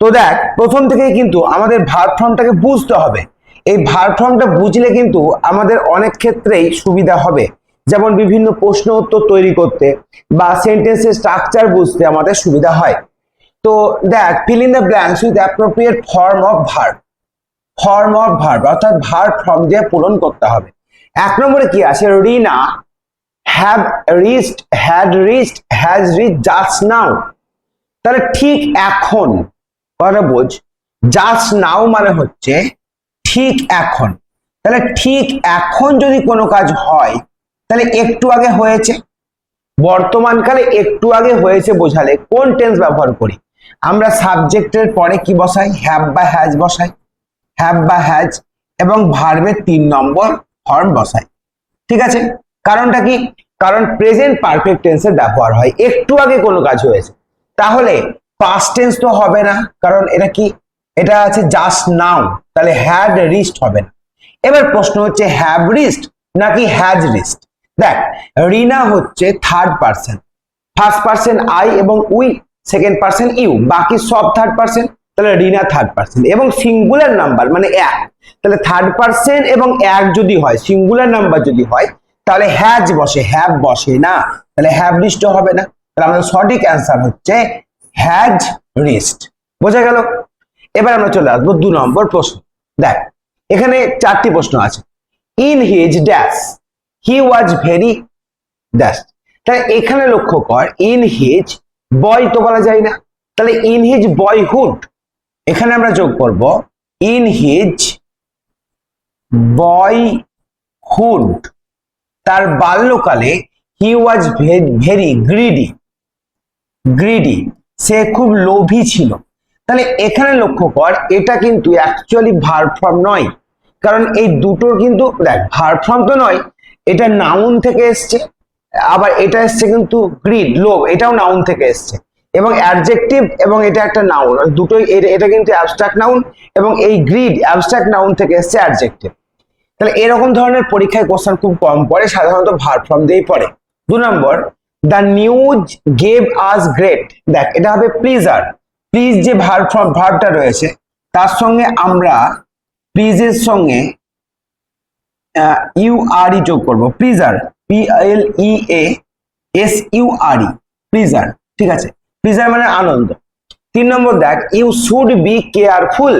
তো দেখ, প্রথম থেকেই কিন্তু আমাদের ভার ফর্মটাকে বুঝতে হবে। এই ভার ফর্মটা বুঝলে কিন্তু আমাদের অনেক ক্ষেত্রেই সুবিধা হবে। যেমন বিভিন্ন প্রশ্ন উত্তর তৈরি করতে বা সেন্টেন্সের স্ট্রাকচার বুঝতে আমাদের সুবিধা হয়। তো দেখ fill in the blanks with appropriate form of verb form of verb অর্থাৎ ভার্ব ফর্ম দিয়ে পূরণ করতে হবে। এক নম্বরে কি আছে? Rina have reached had reached has reach just now তাহলে ঠিক এখন কথাটা বোঝ জাস্ট নাও মানে হচ্ছে ঠিক এখন। তাহলে ঠিক এখন যদি কোনো কাজ হয়, তাহলে একটু আগে হয়েছে। বর্তমানকালে একটু আগে হয়েছে বোঝালে কোন টেন্স ব্যবহার করি? আমরা সাবজেক্টের পরে কি বসাই? হ্যাভ বা হ্যাজ বসাই। হ্যাভ বা হ্যাজ এবং ভার্বের তিন নম্বর ফর্ম বসাই। ঠিক আছে? কারণটা কি? কারণ প্রেজেন্ট পারফেক্ট টেন্সের ব্যবহার হয়। একটু আগে কোনো কাজ হয়েছে। তাহলে পাস্ট টেন্স তো হবে না, কারণ এটা কি? এটা আছে জাস্ট নাও তাহলে হ্যাড রিস্ট হবে না। এবার প্রশ্ন হচ্ছে হ্যাভ রিস্ট নাকি হ্যাজ রিস্ট দেখ, রিনা হচ্ছে third person first person I এবং উই সেকেন্ড পার্সন ইউ বাকি সব থার্ড পার্সন তাহলে রিনা থার্ড পার্সন এবং সিঙ্গুলার নাম্বার মানে এক। তাহলে থার্ড পার্সন এবং এক যদি হয় সিঙ্গুলার নাম্বার যদি হয়, তাহলে হ্যাজ বসে হ্যাভ বসে না। তাহলে হ্যাভ রিস্ট হবে না। তাহলে আমাদের সঠিক অ্যান্সার হচ্ছে হ্যাজ রিস্ট বোঝা গেল? এবার আমরা চলে আসব দু নম্বর প্রশ্ন। দেখ, এখানে চারটি প্রশ্ন আছে। In his dash he was very dash তাহলে এখানে লক্ষ্য কর ইন হিজ বয় তো বলা যায় না। তাহলে ইন হিজ বয়হুড এখানে আমরা যোগ করব ইন হিজ বয়হুড তার বাল্যকালে he was very greedy greedy সে খুব লোভী ছিল। তাহলে এখানে লক্ষ্য কর, এটা কিন্তু অ্যাকচুয়ালি ভার ফর্ম নয়। কারণ এই দুটোর কিন্তু, দেখ ভার ফর্ম তো নয়, এটা নাউন থেকে এসছে, আবার এটা এসছে কিন্তু গ্রিড লোভ, এটাও নাউন থেকে এসছে। এবং অ্যাডজেক্টিভ এবং এটা একটা নাউন দুটোই এটা- কিন্তু অ্যাবস্ট্রাক্ট নাউন এবং এই গ্রিড অ্যাবস্ট্রাক্ট নাউন থেকে এসছে অ্যাডজেক্টিভ তাহলে এরকম ধরনের পরীক্ষায় কোশ্চেন খুব কম পড়ে, সাধারণত ভার ফর্ম দিয়েই পড়ে। দু নম্বর the news gave us great দেখ, এটা হবে প্লিজার প্লিজ যে ভার ভার্বটা রয়েছে, তার সঙ্গে আমরা প্লিজের সঙ্গে ইউ আর ই যোগ করব। Pleasure P L E A S U R E pleasure ঠিক আছে? প্লিজার মানে আনন্দ। তিন নম্বর দেখ you should be careful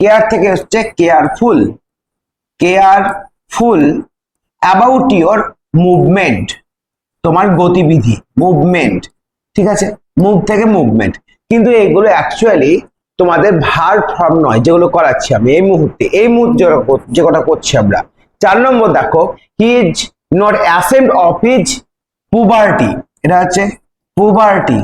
care থেকে হচ্ছে careful careful about your movement তোমার গতিবিধি মুভমেন্ট ঠিক আছে? মুভ থেকে মুভমেন্ট কিন্তু এগুলো অ্যাকচুয়ালি তোমাদের ভার ফর্ম নয়, যেগুলো করাচ্ছি আমি এই মুহূর্তে। এই মুহূর্তে যে কটা করছি আমরা। চার নম্বর দেখো he is not ascent of his puberty এটা হচ্ছে পুবার্টি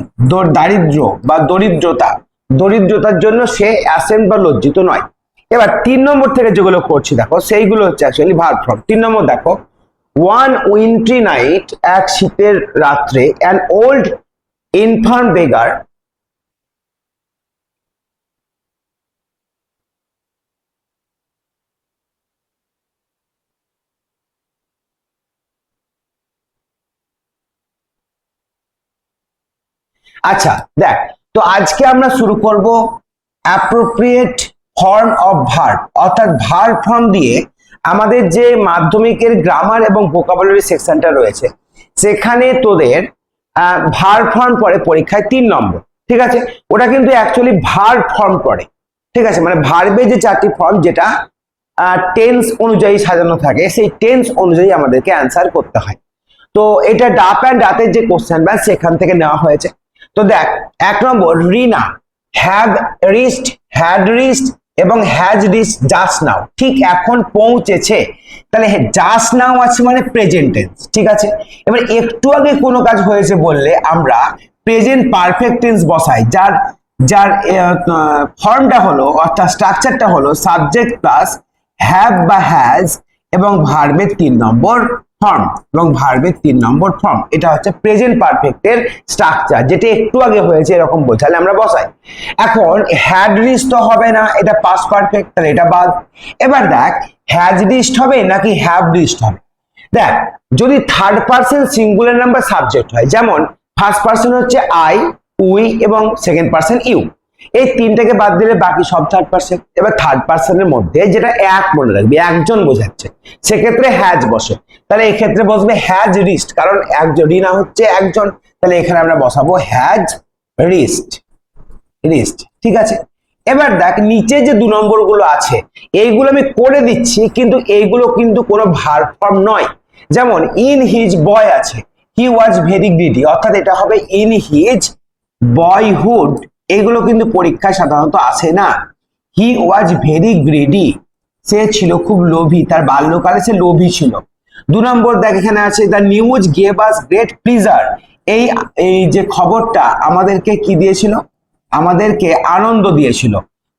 দারিদ্র বা দরিদ্রতা। দরিদ্রতার জন্য সে অ্যাসেন্ট বা লজ্জিত নয়। এবার তিন নম্বর থেকে যেগুলো করছি দেখো, সেইগুলো হচ্ছে অ্যাকচুয়ালি ভার ফর্ম তিন নম্বর দেখো ওয়ান উইন্ট্রি নাইট এক শীতের রাত্রে অ্যান ওল্ড ইনফার্ম বেগার আচ্ছা দেখ, তো আজকে আমরা শুরু করব অ্যাপ্রোপ্রিয়েট ফর্ম অফ ভার্ব অর্থাৎ ভার্ব ফর্ম দিয়ে আমাদের যে মাধ্যমিকের গ্রামার এবং ভোকাবুলারি সেকশনটা রয়েছে, সেখানে তোদের ভার ফর্ম পড়ে পরীক্ষায় তিন নম্বর, ঠিক আছে? ওটা কিন্তু অ্যাকচুয়ালি ভার ফর্ম পড়ে, ঠিক আছে? মানে ভার্বে যে চারটি ফর্ম যেটা টেন্স অনুযায়ী সাজানো থাকে, সেই টেন্স অনুযায়ী আমাদেরকে অ্যান্সার করতে হয়। তো এটা ডাপ অ্যান্ড ডাতের যে কোশ্চেন ব্যাংক সেখান থেকে নেওয়া হয়েছে। তো দেখ, এক নম্বর, Rina have reached had reached এবং হ্যাজ রিস্ট জাস্ট নাও ঠিক এখন পৌঁছেছে। তাহলে জাস্ট নাও আছে মানে প্রেজেন্ট টেন্স ঠিক আছে? এবার একটু আগে কোনো কাজ হয়েছে বললে আমরা প্রেজেন্ট পারফেক্ট টেন্স বসাই, যার যার ফর্মটা হলো, অর্থাৎ স্ট্রাকচারটা হলো সাবজেক্ট প্লাস হ্যাভ বা হ্যাজ এবং ভার্বের তিন নম্বর ফর্ম এবং ভার্বের তিন নম্বর ফর্ম এটা হচ্ছে প্রেজেন্ট পারফেক্টের স্ট্রাকচার যেটা একটু আগে হয়েছে, এরকম বোঝালে আমরা বসাই। এখন হ্যাড রিস্ট তো হবে না, এটা পাস পারফেক্ট তাহলে এটা বাদ। এবার দেখ হ্যাজ রিস্ট হবে নাকি হ্যাভ রিস্ট হবে? দেখ, যদি third person singular number subject হয়, যেমন ফার্স্ট পার্সন হচ্ছে আই উই এবং সেকেন্ড পার্সন ইউ এই তিনটাকে বাদ দিলে বাকি সব থার্ড পার্সন এবার থার্ড পার্সনের মধ্যে যেটা এক মনে রাখবে, একজন বোঝাচ্ছে, সেক্ষেত্রে হ্যাজ বসে। তাহলে এক্ষেত্রে বসবে হ্যাজ রিস্ট কারণ একজন রিনা হচ্ছে একজন, তাহলে এখানে আমরা বসাবো হ্যাজ রিস্ট রিস্ট ঠিক আছে? এবার দেখ, নিচে যে দু নম্বরগুলো আছে, এইগুলো আমি করে দিচ্ছি, কিন্তু এইগুলো কিন্তু কোনো ভার ফর্ম নয়। যেমন ইন হিজ বয় আছে হি ওয়াজ ভেরি গ্রিডি অর্থাৎ এটা হবে ইন হিজ বয়হুড এগুলো কিন্তু পরীক্ষায় সাধারণত আসে না। হি ওয়াজ ভেরি গ্রিডি সে ছিল খুব লোভী, তার বাল্যকালে সে লোভী ছিল। দু নম্বর দেখ, এখানে আছে the news gave us great pleasure এই এই যে খবরটা আমাদেরকে কি দিয়েছিল? আমাদেরকে আনন্দ দিয়েছিল।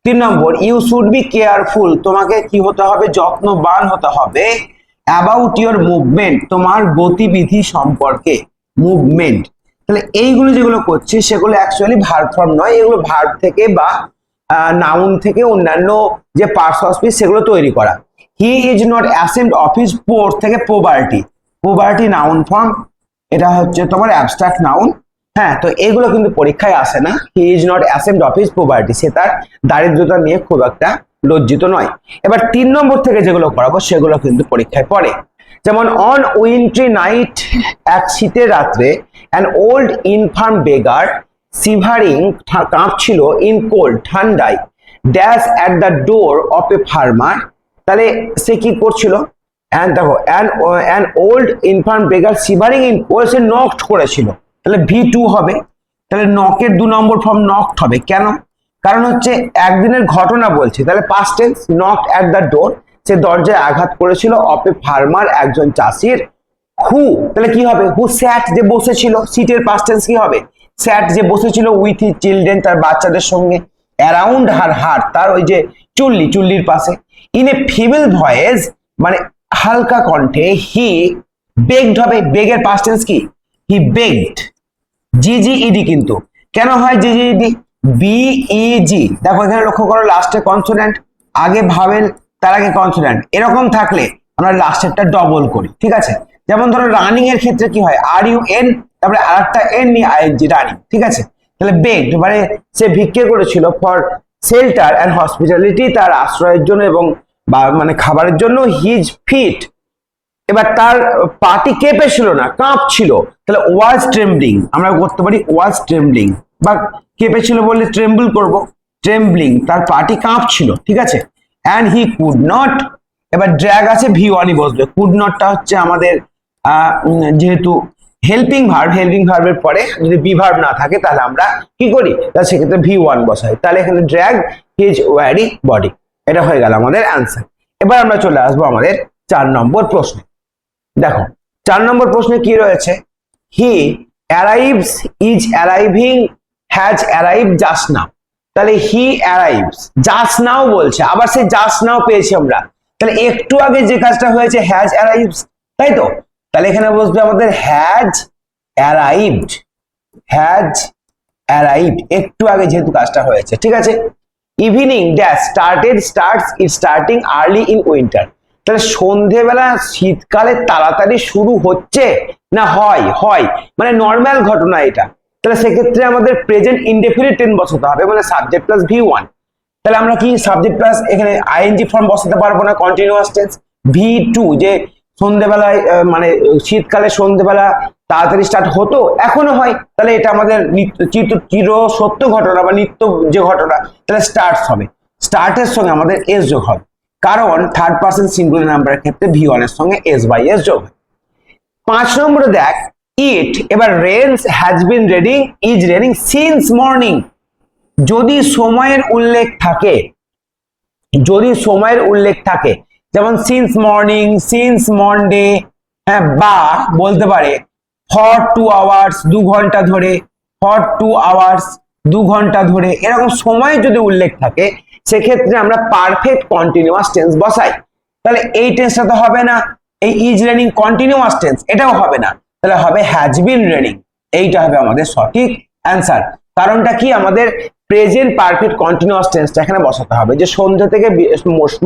তিন number you should be careful তোমাকে কি হতে হবে? যত্নবান হতে হবে। অ্যাবাউট ইউর মুভমেন্ট তোমার গতিবিধি সম্পর্কে মুভমেন্ট তাহলে এইগুলো যেগুলো করছি সেগুলো অ্যাকচুয়ালি ভার্ব ফর্ম নয়, এগুলো ভার্ব থেকে বা নাউন থেকে অন্যান্য যে পার্টস অফ স্পিচ সেগুলো তৈরি করা। He is not ashamed of his poor থেকে পোবার্টি পোবার্টি নাউন ফর্ম এটা হচ্ছে তোমার অ্যাবস্ট্রাক্ট নাউন হ্যাঁ তো এগুলো কিন্তু পরীক্ষায় আসে না। He is not ashamed of his poverty সে তার দারিদ্রতা নিয়ে খুব একটা লজ্জিত নয়। এবার তিন নম্বর থেকে যেগুলো করাবো, সেগুলো কিন্তু পরীক্ষায় পড়ে। যেমন অন উইন্ট্রি নাইট এক শীতের রাত্রে an old infirm beggar shivering কাঁপছিল in cold ঠান্ডায়। Dash at the door of a farmer তাহলে সে কি করছিল? অ্যান্ড দেখো an an old infirm beggar shivering in cold say knocked করেছিল। তাহলে ভি টু হবে। তাহলে নকের দু নম্বর ফর্ম নকড হবে। কেন? কারণ হচ্ছে একদিনের ঘটনা বলছে। তাহলে past tense knocked at the door সে দরজায় আঘাত করেছিল। অপে ফার্মার একজন চাষির। হু তাহলে কি হবে? হু স্যাট যে বসেছিল? সিটের পাস্ট টেন্স কি হবে? স্যাট যে বসেছিল উইথ হি চিলড্রেন তার বাচ্চাদের সঙ্গে অ্যারাউন্ড হার হার তার ওই যে চুল্লি, চুল্লির পাশে। ইন এ ফিমেল ভয়েস মানে হালকা কণ্ঠে হি বেগড হবে। বেগের পাস্ট টেন্স কি? হি বেগড জি জিজিইডি কিন্তু। কেন হয় জি জি জিজিইডি বিইজি দেখো, এখানে লক্ষ্য করো লাস্টে কনসোনেন্ট আগে ভাবেন তার আগে কনসোনেন্ট এরকম থাকলে আমরা লাস্টেরটা ডবল করি, ঠিক আছে? যেমন ধরো রানিং এর ক্ষেত্রে কি হয়? আর ইউ এন তারপরে আর একটা এন নি জি রানিং ঠিক আছে? তাহলে বেগড মানে সে ভিক্ষে করেছিল ফর শেল্টার অ্যান্ড হসপিটালিটি তার আশ্রয়ের জন্য এবং মানে খাবারের জন্য হিজ ফিট এবার তার পাটি কেঁপে ছিল না কাঁপ ছিল তাহলে ওয়াজ ট্রেম্বলিং আমরা করতে পারি ওয়াজ ট্রেম্বলিং বা কেঁপে ছিল বললে ট্রেম্বল করব ট্রেম্বলিং তার পাটি কাঁপ ছিল ঠিক আছে? অ্যান্ড হি কুড নট এবার ড্র্যাগ আছে ভি ওয়ানই বসবে। কুড নটটা হচ্ছে আমাদের যেহেতু হেল্পিং ভার্ব হেল্পিং ভার্বের পরে যদি বি ভার্ব না থাকে, তাহলে আমরা কি করি? তাহলে সেক্ষেত্রে ভি ওয়ান বসাই। তাহলে এখানে ড্র্যাগ হিজ ওয়ারি বডি এটা হয়ে গেল আমাদের অ্যান্সার এবার আমরা চলে আসব আমাদের চার নম্বর প্রশ্নে। দেখো, চার নম্বর প্রশ্নে কি রয়েছে? He arrives is arriving has arrive just now তাহলে হি অ্যারাইভস জাস্ট নাও বলছে। আবার সে জাস্ট নাও পেয়েছি আমরা। তাহলে একটু আগে যে কাজটা হয়েছে হ্যাজ অ্যারাইভস তাই তো? তাহলে এখানে বসবে আমাদের হ্যাজ অ্যারাইভড হ্যাজ অ্যারাইভড একটু আগে যেহেতু কাজটা হয়েছে, ঠিক আছে? Evening dash started starts it starting early in winter তাহলে সন্ধেবেলা, শীতকালে তাড়াতাড়ি শুরু হচ্ছে না হয়? হয়। মানে নর্মাল ঘটনা এটা। তাহলে সেক্ষেত্রে আমাদের প্রেজেন্ট ইনডেফিনিট টেন বসাতে হবে মানে সাবজেক্ট প্লাস ভি ওয়ান তাহলে আমরা কি সাবজেক্ট প্লাস এখানে আইএনজি ফর্ম বসাতে পারব না? কন্টিনিউয়াস টেন্স ভি টু যে সন্ধেবেলায় মানে শীতকালে সন্ধেবেলা তাড়াতাড়ি স্টার্ট হতো, এখনও হয়। তাহলে এটা আমাদের নিত্য চির চির সত্য ঘটনা বা নিত্য যে ঘটনা, তাহলে স্টার্টস হবে। স্টার্টের সঙ্গে আমাদের এস যোগ হবে কারণ থার্ড পার্সন সিঙ্গুলার নাম্বারের ক্ষেত্রে ভি ওয়ানের সঙ্গে এস বাই এস যোগ হয়। পাঁচ নম্বরে দেখ ইট এবার রেন্স হ্যাজ বিন রেডিং ইজ রেনিং সিন্স মর্নিং যদি সময়ের উল্লেখ থাকে, যদি সময়ের উল্লেখ থাকে যেমন সিন্স মর্নিং সিন্স মন্ডে হ্যাঁ বা বলতে পারে ফর টু আওয়ার্স দু ঘণ্টা ধরে ফর টু আওয়ার্স দু ঘণ্টা ধরে, এরকম সময় যদি উল্লেখ থাকে, সেক্ষেত্রে আমরা পারফেক্ট কন্টিনিউয়াস টেন্স বসাই। তাহলে এই টেন্সটা তো হবে না, এই ইজ রেনিং কন্টিনিউয়াস টেন্স এটাও হবে না। তাহলে হবে হ্যাজ বিন রেনিং এইটা হবে আমাদের সঠিক অ্যান্সার কারণটা কি? আমাদের প্রেজেন্ট পারফেক্ট কন্টিনিউয়াস টেন্সটা এখানে বসাতে হবে। যে সন্ধ্যা থেকে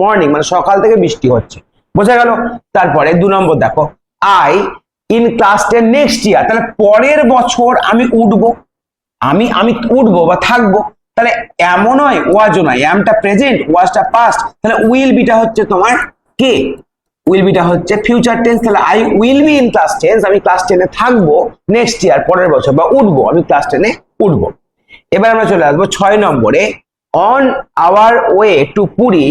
মর্নিং মানে সকাল থেকে বৃষ্টি হচ্ছে। বোঝা গেল? তারপরে দু নম্বর দেখো। I in class ten next year তাহলে পরের বছর আমি উঠবো। আমি আমি উঠবো বা থাকব। তাহলে এমন নয়, ওয়াজও নয়। অ্যামটা প্রেজেন্ট ওয়াজটা পাস্ট তাহলে উইল বিটা হচ্ছে তোমার কে? উইল বিটা হচ্ছে ফিউচার টেন্স তাহলে I will be in class ten আমি ক্লাস টেনে থাকব নেক্সট ইয়ার পরের বছর, বা উঠবো, আমি ক্লাস টেনে উঠবো। এবার আমরা চলে আসব ছয় নম্বরে। On our way to Puri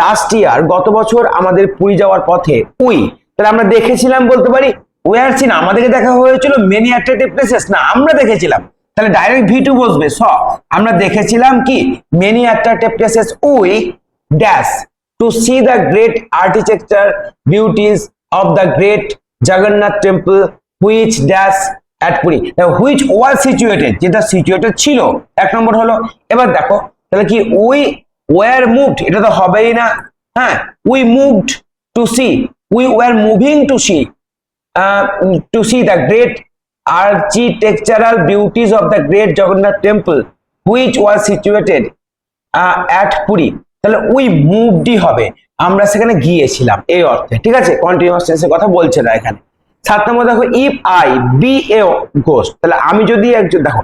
last year গত বছর আমাদের পুরী যাওয়ার পথে উই তাহলে আমরা দেখেছিলাম বলতে পারি ওয়ার সিন আমাদেরকে দেখা হয়েছিল মেনি অ্যাট্রাক্টিভ প্লেসেস না, আমরা দেখেছিলাম। তাহলে ডাইরেক্ট ভি টু বসবে, স। আমরা দেখেছিলাম কি many attractive places we dash to see the great architecture beauties of the great Jagannath temple which dash at Puri which was situated যেটা সিচুয়েটেড ছিল এক নম্বর হলো এবার দেখো তাহলে কি উই ওয়ার মুভড এটা তো হবেই না হ্যাঁ we moved to see we were moving to see to see the great beauties of the great Jagannath temple which was situated uh, at Puri তাহলে উই মুভডই হবে। আমরা সেখানে গিয়েছিলাম এই অর্থে ঠিক আছে? কন্টিনিউয়াস টেন্সের কথা বলছে না এখানে। সাত নম্বর দেখো ইফ আই বি এ ঘোষ, তাহলে আমি যদি একজন, দেখো,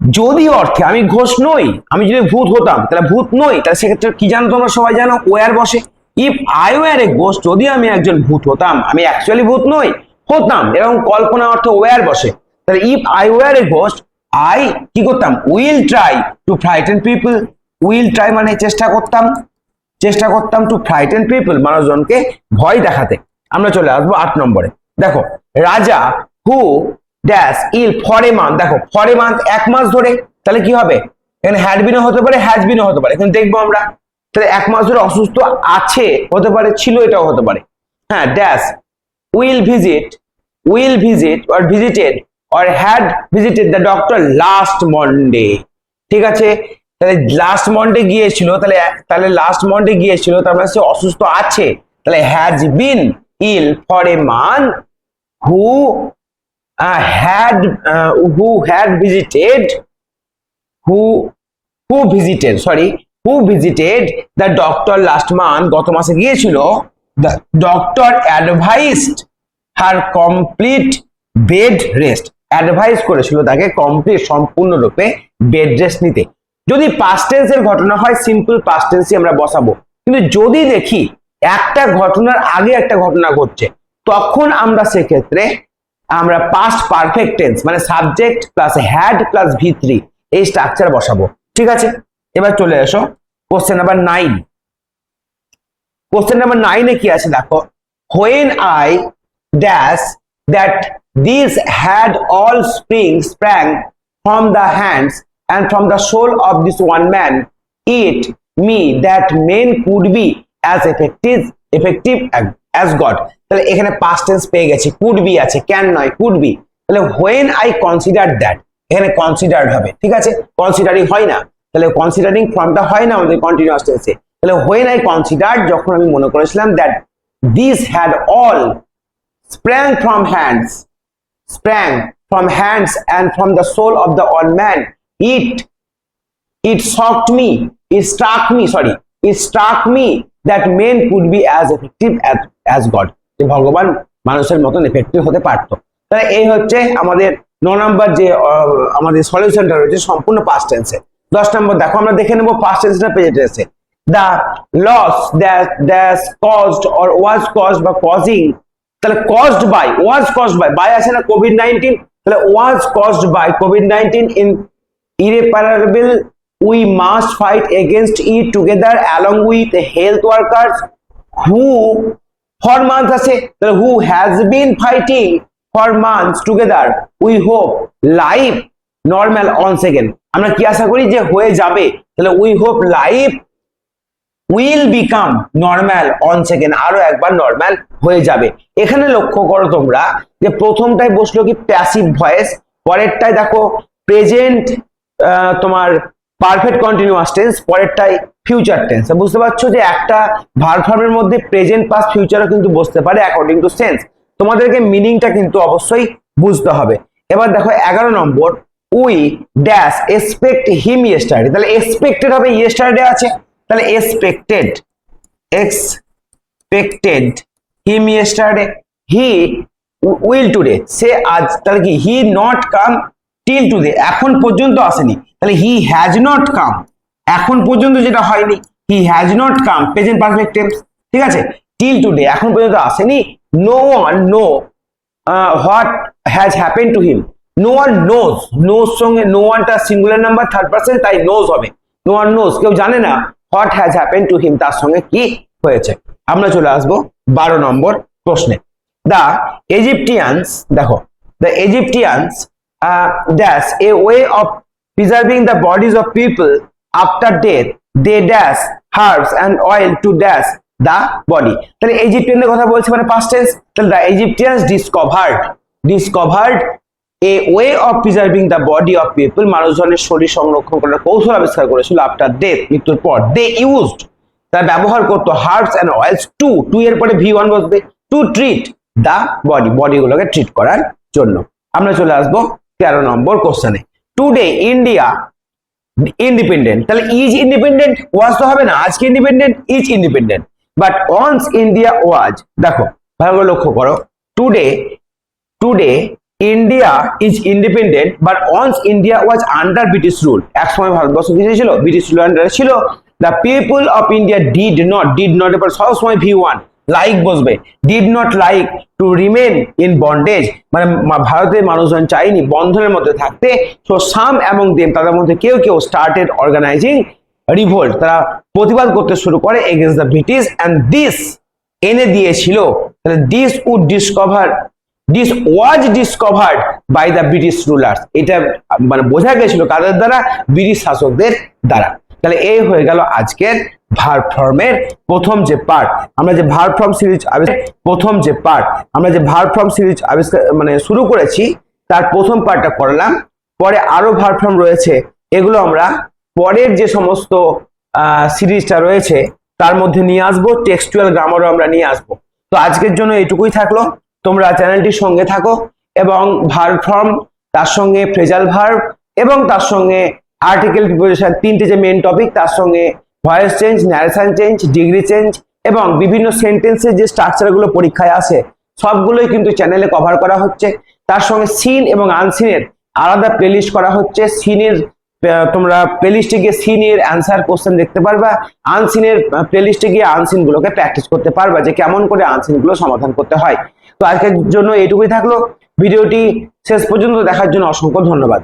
যদি অর্থে আমি ঘোষ নই, আমি যদি ভূত হতাম, তাহলে ভূত নই, তাহলে সেক্ষেত্রে কি জানো তোমরা সবাই জানো ওয়ার বসে? ইফ আই ওয়ার এ ঘোষ যদি আমি একজন ভূত হতাম, আমি অ্যাকচুয়ালি ভূত নই, হতাম, এরকম কল্পনা অর্থে ওয়ার বসে। তাহলে ইফ আই ওয়ার এ ঘোষ আই কি করতাম? Will try to frighten people will try মানে চেষ্টা করতাম চেষ্টা করতাম টু ফ্রাইটেন পিপল মানুষজনকে ভয় দেখাতে। আমরা চলে আসব আট নম্বরে। দেখো, Raja who dash ill for a month দেখো ফর এ মান্থ এক মাস ধরে, তাহলে কি হবে? এখানে হ্যাড বিনও হতে পারে হ্যাজ বিনও হতে পারে। এখানে দেখব আমরা, তাহলে এক মাস ধরে অসুস্থ আছে, হতে পারে, ছিল, এটাও হতে পারে। হ্যাঁ dash will visit will visit or visited or had visited the doctor last Monday ঠিক আছে? তাহলে লাস্ট মন্ডে গিয়েছিল, তাহলে তাহলে লাস্ট মন্ডে গিয়েছিল, তার মানে সে অসুস্থ আছে, তাহলে has been ill for a month who had who had visited, who who visited, sorry, who visited the doctor last month গত মাসে the doctor advised her complete bed rest. Advise করেছিল তাকে কমপ্লিট সম্পূর্ণরূপে বেড রেস্ট নিতে। যদি পাস্টেন্সের ঘটনা হয় simple পাস্টেন্সই আমরা বসাবো। কিন্তু যদি দেখি একটা ঘটনার আগে একটা ঘটনা ঘটছে। তখন আমরা সেক্ষেত্রে আমরা পাস্ট পারফেক্ট টেন্স মানে subject plus had plus V three এই স্ট্রাকচার বসাবো। ঠিক আছে? এবার চলে এসো। Question number nine question number নাইনে কি আছে দেখো? When I dash that this had all spring sprang from the hands and from the soul of this one man it me that men could be as effective effective as God তাহলে এখানে past tense পেয়ে গেছি। Could be আছে can নয় could be তাহলে when I consider that এখানে considered হবে, ঠিক আছে? কনসিডারিং হয় না। তাহলে কনসিডারিং ফর্মটা হয় না আমাদের কন্টিনিউয়াস টেন্সে তাহলে হোয়েন আই কনসিডার্ড যখন আমি মনে করেছিলাম that this had all sprang from hands sprang from hands and from the soul of the one man it it shocked me, it struck me, sorry, it struck me that men could be as effective as god. যে ভগবান মানুষের মতন effective হতে পারতো। তাহলে এই হচ্ছে আমাদের ন নম্বর যে আমাদের সলিউশনটা রয়েছে সম্পূর্ণ পাস্ট টেন্সে দশ নম্বর, দেখো আমরা দেখে নেব পাস্ট টেন্সটা পেজে টেন্সে the loss that that's caused or was caused বা কজিং তাহলে caused by was caused by by আছে না কোভিড নাইনটিন তাহলে was caused by Covid nineteen in irreparable we must fight against it together along with health workers who for months আছে তাহলে who has been fighting for months together we hope life normal once again আমরা কি আশা করি যে হয়ে যাবে তাহলে we hope life will become normal once again আরও একবার নর্মাল হয়ে যাবে এখানে লক্ষ্য করো তোমরা যে প্রথমটাই বসল কি প্যাসিভ ভয়েস পরেরটায় দেখো প্রেজেন্ট তোমার পারফেক্ট কন্টিনিউয়াস টেন্স পরেরটাই ফিউচার টেন্স বুঝতে পারছ যে একটা ভার্ব ফর্মের মধ্যে প্রেজেন্ট পাস ফিউচারও কিন্তু বসতে পারে অ্যাকর্ডিং টু সেন্স তোমাদেরকে মিনিংটা কিন্তু অবশ্যই বুঝতে হবে। এবার দেখো এগারো number we dash expect him yesterday তাহলে এক্সপেক্টেড হবে ইয়েস্টারডে আছে, তাহলে expected expected him yesterday he will today সে আজ, তাহলে কি? He not come till today এখন পর্যন্ত আসেনি। তাহলে হি হ্যাজ নট কাম এখন পর্যন্ত যেটা হয়নি he has not come present perfect tense ঠিক আছে? টিল টুডে এখন পর্যন্ত আসেনি। No one no what has happen to him no one knows knows সঙ্গে নো ওয়ানটা সিঙ্গুলার নাম্বার থার্ড পার্সেন্ট তাই নোজ হবে। নো ওয়ান নোজ কেউ জানে না what has happen to him তার সঙ্গে কি হয়েছে। আমরা চলে আসব বারো নম্বর প্রশ্নে। দ্য এজিপটিয়ানস দেখো the Egyptians dash a way of preserving the bodies of people after death they dash herbs and oil to dash the body তাহলে ইজিপ্টিয়ানদের কথা বলছে মানে পাস্ট টেন্স তাহলে the Egyptians discovered discovered a way of preserving the body of people মানুষজনের শরীর সংরক্ষণ করার কৌশল আবিষ্কার করেছিল আফটার ডেথ মৃত্যুর পর। দে ইউজড তারা ব্যবহার করতো herbs and oils to to এর পরে ভি ওয়ান বসবে টু ট্রিট দ্য বডি বডিগুলোকে ট্রিট করার জন্য। আমরা চলে আসব তেরো নম্বর কোশ্চেনে টুডে ইন্ডিয়া ইন্ডিপেন্ডেন্ট তাহলে ইজ ইন্ডিপেন্ডেন্ট ওয়াজ তো হবে না, আজকে independent is independent but once India was দেখো, ভালো করে লক্ষ্য করো। Today today India is independent but once India was under British rule এক সময় ভারতবর্ষ কিছু ছিল ব্রিটিশ রুল আন্ডারে ছিল। The people of India did not did not এবার সবসময় ভি ওয়ান লাইক বসবে। Did not like to remain in bondage মানে ভারতের মানুষজন চাইনি বন্ধনের মধ্যে থাকতে। সো সাম এবং দেম তাদের মধ্যে কেউ কেউ স্টার্টেড অর্গানাইজিং রিভোল্ট তারা প্রতিবাদ করতে শুরু করে against the British and this এনে দিয়েছিল। তাহলে this would discover this was discovered by the British rulers এটা মানে বোঝা গেছিল কাদের দ্বারা? ব্রিটিশ শাসকদের দ্বারা। তাহলে এই হয়ে গেল আজকের ভার ফর্মের প্রথম যে পার্ট আমরা যে ভার ফর্ম সিরিজ প্রথম যে পার্ট আমরা যে ভার ফর্ম সিরিজ আবিষ্কার মানে শুরু করেছি, তার প্রথম পার্টটা করলাম। পরে আরও ভার ফর্ম রয়েছে, এগুলো আমরা পরের যে সমস্ত সিরিজটা রয়েছে, তার মধ্যে নিয়ে আসব। টেক্সচুয়াল গ্রামারও আমরা নিয়ে আসব। তো আজকের জন্য এটুকুই থাকল। তোমরা চ্যানেলটির সঙ্গে থাকো এবং ভার ফর্ম তার সঙ্গে ফ্রেজাল ভার্ব এবং তার সঙ্গে আর্টিকেল প্রিপোজিশন তিনটে যে মেন টপিক তার সঙ্গে voice change narration change degree change এবং বিভিন্ন সেন্টেন্সের যে স্ট্রাকচারগুলো পরীক্ষায় আসে, সবগুলোই কিন্তু চ্যানেলে কভার করা হচ্ছে। তার সঙ্গে সিন এবং আনসিনের আলাদা প্লেলিস্ট করা হচ্ছে। সিনের তোমরা প্লেলিস্টে গিয়ে সিনের অ্যান্সার কোশ্চেন দেখতে পারবা। আনসিনের প্লেলিস্টে গিয়ে আনসিন গুলোকে প্র্যাকটিস করতে পারবা যে কেমন করে আনসিনগুলো সমাধান করতে হয়। তো আজকের জন্য এটুকুই থাকল। ভিডিওটি শেষ পর্যন্ত দেখার জন্য অসংখ্য ধন্যবাদ।